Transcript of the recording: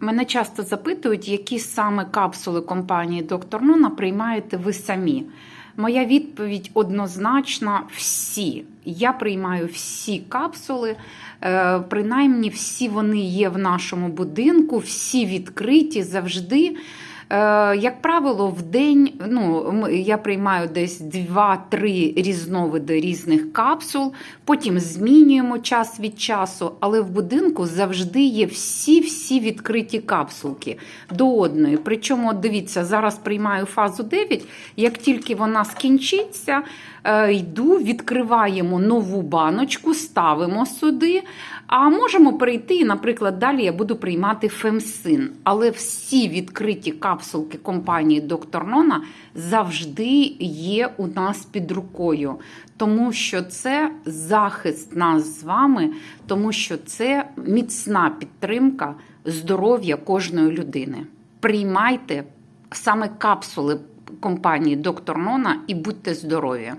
Мене часто запитують, які саме капсули компанії Доктор Нона приймаєте ви самі. Моя відповідь однозначна: всі. Я приймаю всі капсули, е, принаймні всі вони є в нашому будинку, всі відкриті завжди. Е, Як правило, в день ну, я приймаю десь 2-3 різновиди різних капсул, потім змінюємо час від часу, але в будинку завжди є всі-всі відкриті капсулки до одної. Причому, дивіться, зараз приймаю фазу 9, як тільки вона скінчиться, е, йду, відкриваємо нову баночку, ставимо сюди. А можемо перейти, наприклад, далі я буду приймати фемсин. Але всі відкриті капсулки компанії Доктор Нона завжди є у нас під рукою, тому що це захист нас з вами, тому що це міцна підтримка здоров'я кожної людини. Приймайте саме капсули компанії Доктор Нона і будьте здорові!